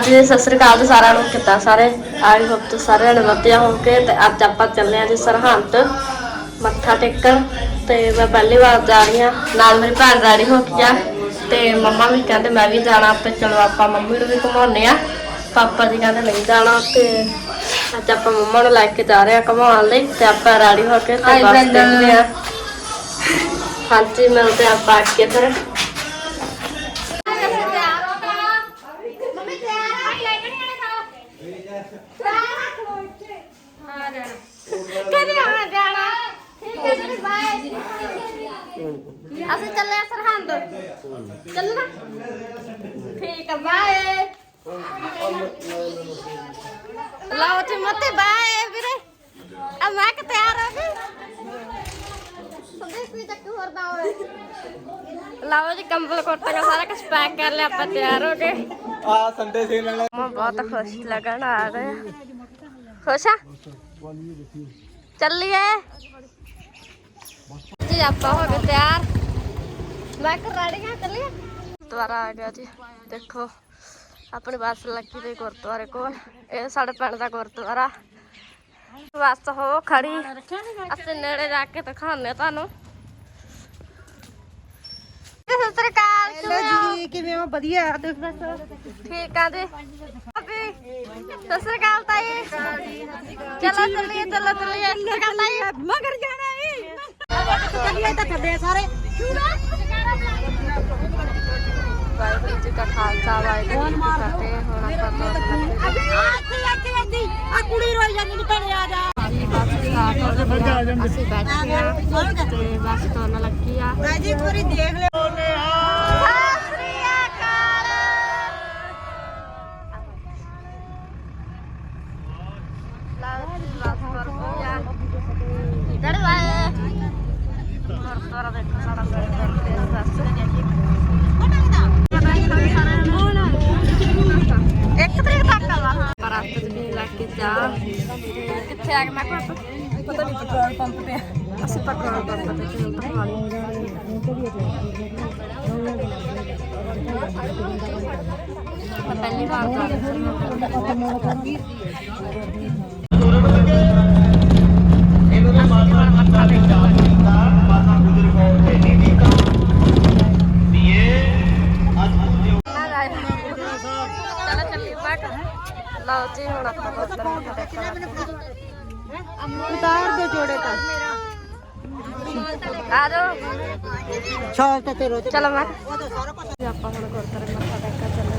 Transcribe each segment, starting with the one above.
ਜੀ ਸਤਿ ਸ੍ਰੀ ਅਕਾਲ ਜੀ ਸਾਰਿਆਂ ਨੂੰ। ਕਿੱਦਾਂ ਸਾਰੇ? ਆਈ ਹੋਪ ਤੁਸੀਂ ਸਾਰਿਆਂ ਨੇ ਵਧੀਆ ਹੋਵੋਗੇ। ਤੇ ਅੱਜ ਆਪਾਂ ਚੱਲੇ ਆ ਜੀ ਸਰਹੰਦ ਮੱਥਾ ਟੇਕਣ। ਤੇ ਮੈਂ ਪਹਿਲੀ ਵਾਰ ਜਾ ਰਹੀ ਹਾਂ। ਨਾਲ ਮੇਰੀ ਭੈਣ ਰੈਡੀ ਹੋ ਗਈ ਆ। ਤੇ ਮੰਮਾ ਵੀ ਕਹਿੰਦੇ ਮੈਂ ਵੀ ਜਾਣਾ ਤੇ ਚਲੋ ਆਪਾਂ ਮੰਮੀ ਨੂੰ ਵੀ ਘੁਮਾਉਂਦੇ ਆ ਪਾਪਾ ਜੀ ਕਹਿੰਦੇ ਨਹੀਂ ਜਾਣਾ ਤੇ ਅੱਜ ਆਪਾਂ ਮੰਮਾ ਨੂੰ ਲੈ ਕੇ ਜਾ ਰਹੇ ਆ ਘੁਮਾਉਣ ਲਈ। ਤੇ ਆਪਾਂ ਰੈਡੀ ਹੋ ਕੇ ਤੇ ਬੱਸ ਦੇਖਦੇ ਆ ਹਾਂਜੀ ਮਿਲਦੇ ਆ ਆਪਾਂ ਅੱਗੇ ਫਿਰ। ਅਸੀਂ ਚੱਲੇ ਆ ਸਰਹੰਦ ਚੱਲਣਾ ਠੀਕ ਆ ਬਾਏ ਲਓ ਜੀ ਮਤੇ ਬਾਏ ਵੀਰੇ ਆ ਮੈਂ ਕਿ ਤਿਆਰ ਹੋ ਗਈ ਸੰਦੇਸ਼ ਵੀ ਚੱਕ ਹੋਰ ਨਾ ਹੋਵੇ ਲਓ ਜੀ ਕੰਬਲ ਕੋਟਾ ਦਾ ਸਾਰਾ ਕੁਝ ਪੈਕ ਕਰ ਲਿਆ ਆਪਾਂ ਤਿਆਰ ਹੋ ਗਏ ਆ ਸੰਡੇ ਸੇਲ ਵਾਲਾ ਮੈਂ ਬਹੁਤ ਖੁਸ਼ ਲੱਗਣ ਆ ਰਿਹਾ ਖੁਸ਼ ਆ ਚੱਲੀਏ ਜੀ ਆਪਾਂ ਹੋ ਗਏ ਤਿਆਰ ਮੈਂ ਕਰ ਰੜੀਆਂ ਚੱਲੀਏ ਦੁਆਰਾ ਆ ਗਿਆ ਜੀ। ਦੇਖੋ ਆਪਣੀ ਬੱਸ ਲੱਗੀ ਤੇ ਗੁਰਦੁਆਰੇ ਕੋਲ। ਇਹ ਸਾਡੇ ਪਿੰਡ ਦਾ ਗੁਰਦੁਆਰਾ। ਬੱਸ ਹੋ ਖੜੀ। ਅਸੀਂ ਨੇੜੇ ਜਾ ਕੇ ਦਿਖਾਉਂਦੇ ਤੁਹਾਨੂੰ। ਸਤਿ ਸ੍ਰੀ ਅਕਾਲ? ਜੀ ਕਿਵੇਂ ਹੋ? ਵਧੀਆ ਤੁਸੀਂ ਦੱਸੋ? ਠੀਕ ਆ ਜੀ। ਸਤਿ ਸ੍ਰੀ ਅਕਾਲ ਤਾਈ। ਚਲੋ ਚੱਲੀਏ ਚਲੋ ਚੱਲੀਏ। ਸਤਿ ਸ੍ਰੀ ਅਕਾਲ ਤਾਈ। ਮਗਰ ਜਾਣਾ ਚੱਲੀਏ ਤਾਂ ਥੱਲੇ ਸਾਰੇ ਵਾਹਿਗੁਰੂ ਜੀ ਕਾ ਖਾਲਸਾ ਵਾਹਿਗੁਰੂ ਜੀ ਕੀ ਫਤਿਹ ਹੁਣ ਆਪਾਂ ਆ ਕੁੜੀ ਰੋਈ ਜਾਂਦੀ ਨੀ ਭੈਣੇ ਆ ਜਾ ਅਸੀਂ ਬੈਠੇ ਆ ਤੇ ਬੱਸ ਤੋਂ ਲੱਗੀ ਆ ਰਾਜੀ ਪੂਰੀ ਦੇਖ ਲੈ ਸਤਿ ਸ੍ਰੀ ਅਕਾਲ ਲਓ ਜੀ ਬੱਸ ਤੁਰ ਪਈ ਆ ਡੜੇ ਵਾਏ ਗੁਰਦੁਆਰਾ ਦੇਖੋ ਸਾਡਾ ਪਿੰਡ ਤੇ ਬੱਸ ਇੱਕ ਤਰੀਕ ਤੱਕ ਆ ਵਾ ਪਰ ਰਸਤੇ ਚ ਵੀ ਲੈ ਕੇ ਜਾ ਕਿੱਥੇ ਆ ਗਏ ਮੈਂ ਕੋਲ ਪਤਾ ਨਹੀਂ ਪੈਟਰੋਲ ਪੰਪ ਤੇ ਅਸੀਂ ਪੈਟਰੋਲ ਪੰਪ ਤੇ ਚਲੋ ਤਾਂ ਖਾਲੀ ਮੈਂ ਪਹਿਲੀ ਵਾਰ ਜਾ ਰਹੀ ਹਾਂ ਚਲੋ ਚੱਲੀ ਬਾਟ ਲਓ ਜੀ ਹੁਣ ਆਪਾਂ ਗੁਰਦੁਆਰੇ ਮੱਥਾ ਟੇਕਣ ਉਤਾਰ ਦੇ ਜੋੜੇ ਤਾਂ ਆ ਜਾਓ ਛਾਲ ਤਾਂ ਤੇਰੋ ਚਲੋ ਮੈਂ ਆਪਾਂ ਹੁਣ ਗੁਰਦੁਆਰੇ ਮੱਥਾ ਟੇਕਣ ਚੱਲੇ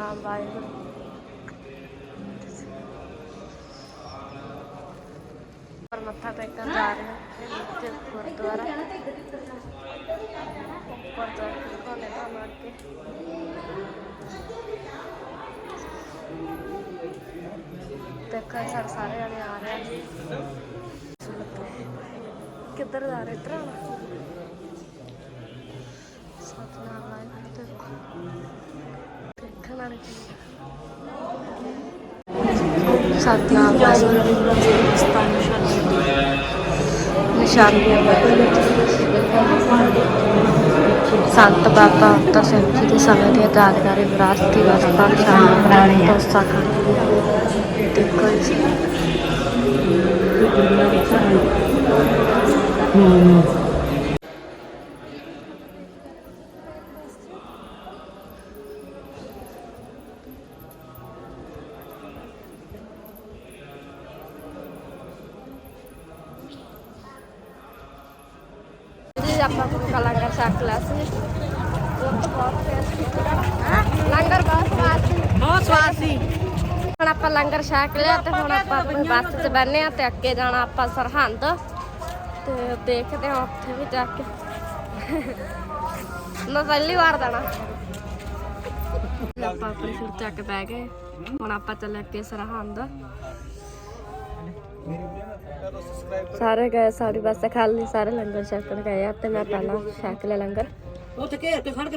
ਹਾਂ। ਵਾਹਿਗੁਰੂ। ਪਰ ਮੱਥਾ ਟੇਕਣ ਜਾ ਰਹੇ ਹਾਂ। ਤੇ ਗੁਰਦੁਆਰਾ। ਗੁਰਦੁਆਰਾ ਕੋਲੇ ਤਾਂ ਮਾਰ ਕੇ। ਸਾਰੇ ਜਣੇ ਆ ਰਹੇ ਆ। ਕਿੱਧਰ ਜਾ ਰਹੇ ਇਧਰ ਸਤਨਾਮ ਵਾਹਿਗੁਰੂ ਦੇਖੋ ਦੇਖਣ ਵਾਲੀ ਚੀਜ਼ ਸਤਨਾਮ ਵਾਹਿਗੁਰੂ ਨਿਸ਼ਾਨੀਆਂ ਸੰਤ। ਬਾਬਾ ਉੱਤਾ ਸਿੰਘ ਜੀ ਦੇ ਸਮੇਂ ਦੇ ਯਾਦਗਾਰੀ ਵਿਰਾਸਤੀ ਵਸਤਾਂ ਨਿਸ਼ਾਨੀਆਂ ਪੁਰਾਣੀ ਤੋਸਾ ਦੇਖੋ ਜੀ। ਜੀ ਆਪਾਂ ਕੋਲ ਲੰਗਰ ਛਕ ਲਿਆ ਸੀ ਉਹ ਤਾਂ ਬਹੁਤ ਟੇਸਟੀ ਸੀਗਾ ਲੰਗਰ ਬਹੁਤ ਸਵਾਦ ਸੀ ਬਹੁਤ ਸਵਾਦ ਸੀ ਹੁਣ ਆਪਾਂ ਲੰਗਰ ਛਕ ਲਿਆ ਤੇ ਹੁਣ ਆਪਾਂ ਆਪਣੀ ਬੱਸ 'ਚ ਬੈਠੇ ਆ ਤੇ ਅੱਗੇ ਜਾਣਾ ਆਪਾਂ ਸਰਹੰਦ ਤੇ ਦੇਖਦੇ ਹਾਂ ਉੱਥੇ ਵੀ ਜਾ ਕੇ। ਮੈਂ ਪਹਿਲੀ ਵਾਰ ਜਾਣਾ। ਆਪਾਂ ਆਪਣੀ ਫਿਰ ਚੱਕ ਬਹਿ ਗਏ। ਹੁਣ ਆਪਾਂ ਚੱਲੇ ਅੱਗੇ ਸਰਹੰਦ। ਸਾਰੇ ਗਏ ਸਾਡੀ ਬੱਸ ਖਾਲੀ, ਸਾਰੇ ਲੰਗਰ ਛਕਣ ਗਏ ਆ ਤੇ ਮੈਂ ਪਹਿਲਾਂ ਛਕ ਲਿਆ ਲੰਗਰ। ਉੱਥੇ ਘੇਰ ਕੇ ਖੜ ਕੇ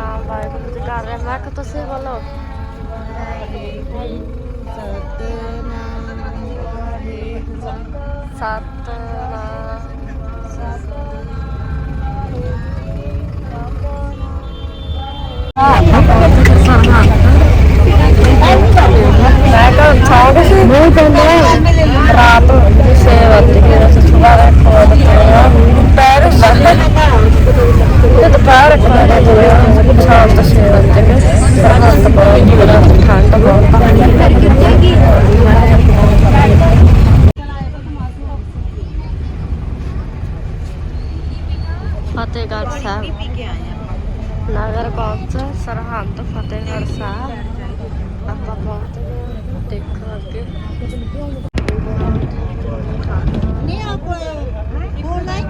ਨੇ ਸਤਨਾਮ ਵਾਹਿਗੁਰੂ ਜੀ ਕਰ ਰਹੇ ਮੈਂ ਕਿ ਤੁਸੀਂ ਬੋਲੋ। ਸਤਨਾਮ ਮੈਂ ਕਹਾਂ ਛੋੜ ਸੀ ਮੂੰਹ ਕੰਦੇ ਰਾਤ ਦੇ 6 ਵਜੇ ਗਏ ਸੀ ਸਵੇਰ ਇੱਕ ਵਜੇ ਪੈਰ ਬੰਦ ਤੇ ਦੁਪਹਿਰ ਇੱਕ ਵਜੇ ਗਏ ਸ਼ਾਮ ਤੋਂ 6 ਵਜੇ ਗਏ ਸਰਹੰਦ ਬਹੁਤ ਬੜਾ ਠੰਡ ਬਹੁਤ ਫਤਿਹਗੜ੍ਹ ਸਾਹਿਬ ਪੀ ਕੇ ਆਏ ਆ ਨਗਰ ਕੌਂਸਲ ਸਰਹੰਦ ਫਤਿਹਗੜ੍ਹ ਸਾਹਿਬ ਆਪਾਂ ਪਹੁੰਚ ਗਏ ਦੇਖੋ ਅੱਗੇ ਨਹੀਂ ਆ ਕੋਈ ਹੋਰ ਨਹੀਂ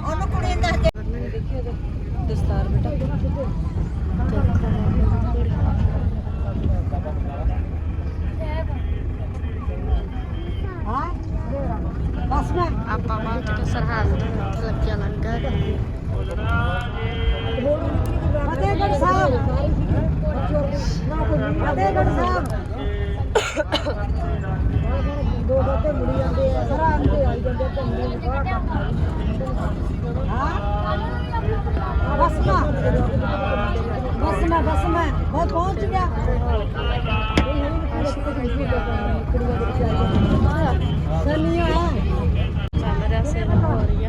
ਉਹਨੂੰ ਕੁੜੀ ਦੱਸ ਦੇ। ਦਸਤਾਰ ਬੇਟਾ ਹਾਂ ਬਸ ਮੈਂ ਆਪਾਂ ਗਏ ਸਰਹੰਦ ਉੱਥੇ ਲੱਗਿਆ ਲੰਗਰ ਫਤਿਹਗੜ੍ਹ ਸਾਹਿਬ। ਫਤਿਹਗੜ੍ਹ ਸਾਹਿਬ। ਦੋ ਦੋ ਤੇ ਮੁੜੀ ਜਾਂਦੇ ਆ ਸਰਾਂ ਦੇ ਆਈ ਜਾਂਦੇ ਘੁੰਮਦੇ ਹਾਂ। ਬਸ ਮੈਂ ਬਸ ਮੈਂ। ਬਸ ਮੈਂ ਮੈਂ ਪਹੁੰਚ ਗਿਆ ਸਨੀਆ ਚੱਲ ਰਿਹਾ ਹੋ ਰਹੀ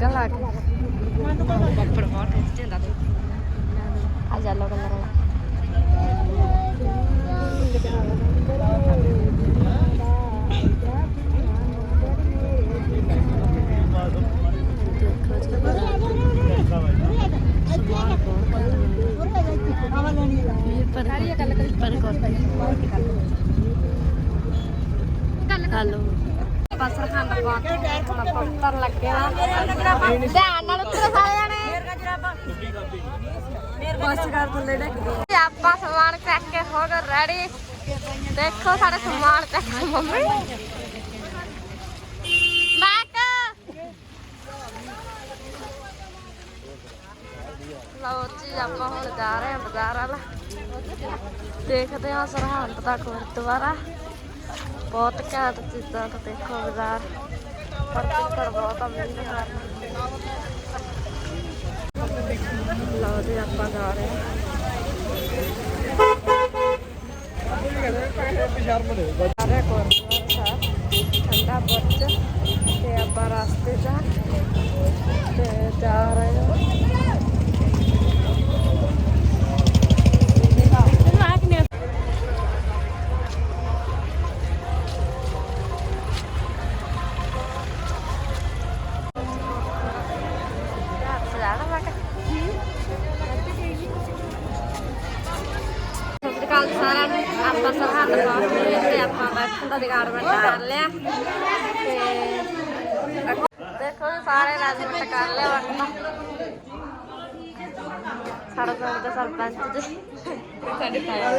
ก็รัก ਬਸ ਕਰ ਥੱਲੇ ਡੱਕ ਗਏ। ਆਪਾਂ ਸਮਾਨ ਚੱਕ ਕੇ ਹੋ ਗਏ ਰੈਡੀ ਦੇਖੋ ਸਾਡੇ ਸਮਾਨ ਚੱਕ ਮੰਮੀ। ਮੈਕ ਲਓ ਜੀ, ਆਪਾਂ ਹੁਣ ਜਾ ਰਹੇ ਹਾਂ ਬਾਜ਼ਾਰ ਵਾਲਾ। ਦੇਖਦੇ ਹਾਂ ਸਰਹੰਦ ਦਾ ਗੁਰਦੁਆਰਾ। ਬਹੁਤ ਘੈਂਟ ਚੀਜ਼ਾਂ ਤਾਂ ਦੇਖੋ ਬਾਜ਼ਾਰ। ਪਰ ਬਹੁਤ ਆ ਮੀਂਹ ਲਓ ਜੀ ਆਪਾਂ ਜਾ ਰਹੇ ਹਾਂ। ਸਾਰੇ ਗੁਰਦੁਆਰਾ ਸਾਹਿਬ, ਠੰਡਾ ਬੁਰਜ, ਤੇ ਆਪਾਂ ਰਸਤੇ 'ਚ ਤੇ ਜਾ ਰਹੇ ਹਾਂ। ਦਾ ਡਿਪਾਰਟਮੈਂਟ ਕਰ ਲਿਆ। ਤੇ ਦੇਖੋ ਸਾਰੇ ਰਾਜਮਟ ਕਰ ਲਿਆ ਵਕਤ ਸਾਡਾ ਪਿੰਡ ਦੇ ਸਰਪੰਚ ਜੀ ਸਾਡੇ ਤਾਇਆ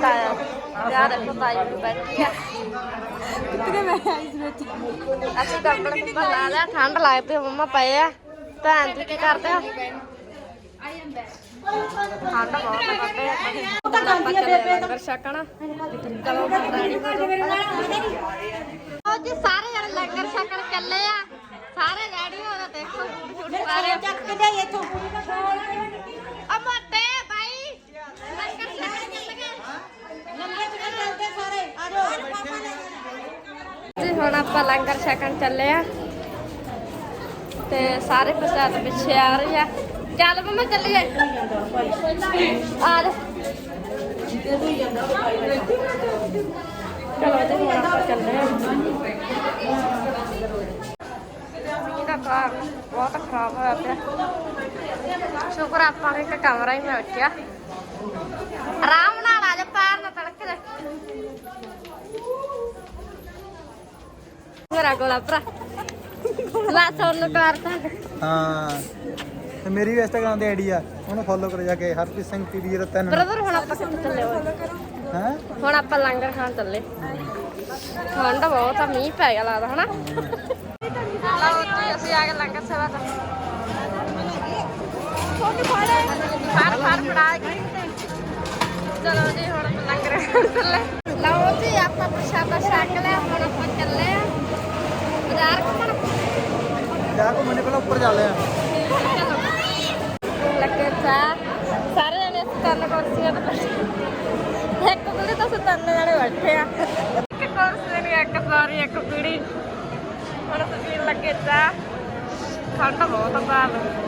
ਤਾਇਆ ਵੀ ਬੈਠੀ ਆ। ਕਿੱਥੇ ਮੈਂ ਆਈ ਇਸ ਵਿੱਚ? ਅਸੀਂ ਕੱਪੜੇ ਲਾ ਲਿਆ ਠੰਡ ਲੱਗਦੀ ਮੰਮਾ ਪਏ ਆ। ਭੈਣ ਜੀ ਕੀ ਕਰਦੇ ਆ? ਠੰਡ ਬਹੁਤ ਆ ਲੰਗਰ ਛਕਣ ਚਲੋ ਰੈਡੀ ਹੋ ਜੀ ਸਾਰੇ ਜਣੇ ਲੰਗਰ ਛਕਣ ਚੱਲੇ ਆ। ਸਾਰੇ ਰੈਡੀ ਹੋ ਗਏ ਦੇਖੋ ਛੋਟੇ ਸਾਰੇ ਚੱਕ ਕੇ ਦੇ ਇੱਥੋਂ। ਅਮਤੇ ਬਾਈ। ਲੰਗਰ ਛਕਣ ਚੱਲ ਗਏ। ਲੰਗੇ ਚ ਚੱਲਦੇ ਸਾਰੇ। ਆ ਜਾਓ। ਜੀ ਹੁਣ ਆਪਾਂ ਲੰਗਰ ਛਕਣ ਚੱਲੇ ਆ। ਤੇ ਸਾਰੇ ਪ੍ਰਸ਼ਾਦ ਪਿੱਛੇ ਆ ਰਹੇ ਆ। ਚੱਲ ਮੰਮਾ ਚੱਲੀਏ ਆ ਜਾ ਚਲੋ ਜੀ ਹੁਣ ਆਪਾਂ ਚੱਲੇ ਆ ਮੀਂਹ ਦਾ ਕਾਰਨ ਬਹੁਤ ਖਰਾਬ ਹੋਇਆ ਪਿਆ ਸ਼ੁਕਰ ਆ ਆਪਾਂ ਨੂੰ ਇੱਕ ਕਮਰਾ ਹੀ ਮਿਲ ਗਿਆ ਆਰਾਮ ਨਾਲ ਆ ਜਾ ਪੈਰ ਨਾ ਤੜਕ ਦੇ ਮੇਰਾ ਗੋਲਾ ਭਰਾ ਲਾ ਤੁਹਾਨੂੰ ਕਰਤਾ ਹਾਂ ਤੇ ਮੇਰੀ ਵੀ ਇੰਸਟਾਗ੍ਰਾਮ ਤੇ ਆਈਡੀ ਆ ਉਹਨੂੰ ਫੋਲੋ ਕਰੋ ਜਾ ਕੇ ਹਰਪ੍ਰੀਤ ਸਿੰਘ ਟੀਵੀ 03 ਬ੍ਰਦਰ ਹੁਣ ਆਪਾਂ ਕਿੱਥੇ ਚੱਲੇ ਹੋਏ? ਹੈ? ਹੁਣ ਆਪਾਂ ਲੰਗਰ ਖਾਣ ਚੱਲੇ। ਠੰਡ ਬਹੁਤ ਆ ਮੀਂਹ ਪੈ ਗਿਆ ਲੱਗਦਾ ਹਨਾ? ਲਓ ਜੀ ਅਸੀਂ ਆ ਗਏ ਲੰਗਰ ਸੇਵਾ ਤੋਂ ਫੜ ਫੜ ਫੜਾ। ਕੇ। ਚਲੋ ਜੀ ਹੁਣ ਆਪਾਂ ਲੰਗਰ ਖਾਣ ਚੱਲੇ। ਲਓ ਜੀ ਆਪਾਂ ਪ੍ਰਸ਼ਾਦਾ ਛਕ ਲਿਆ ਹੁਣ ਆਪਾਂ ਚੱਲੇ ਆ। ਬਾਜ਼ਾਰ ਘੁੰਮਣ। ਜਾ ਕੋ ਮੈਨੇ ਪਹਿਲਾਂ ਉੱਪਰ ਚੱਲ ਆ ਲੱਗੇ ਚਾਹ ਸਾਰੇ ਜਣੇ ਅਸੀਂ ਤਿੰਨ ਕੁਰਸੀਆਂ ਤੇ ਬੈਠੇ ਇੱਕ ਕੁੜੀ ਤਾਂ ਅਸੀਂ ਤਿੰਨ ਜਣੇ ਬੈਠੇ ਆ। ਇੱਕ ਕੁਰਸੀ ਨਹੀਂ ਇੱਕ ਸਾਰੀ ਇੱਕ ਕੁੜੀ ਹੁਣ ਤੁਸੀਂ ਲੱਗੇ ਚਾਹ ਠੰਡ ਬਹੁਤ ਆ ਬਾਹਰ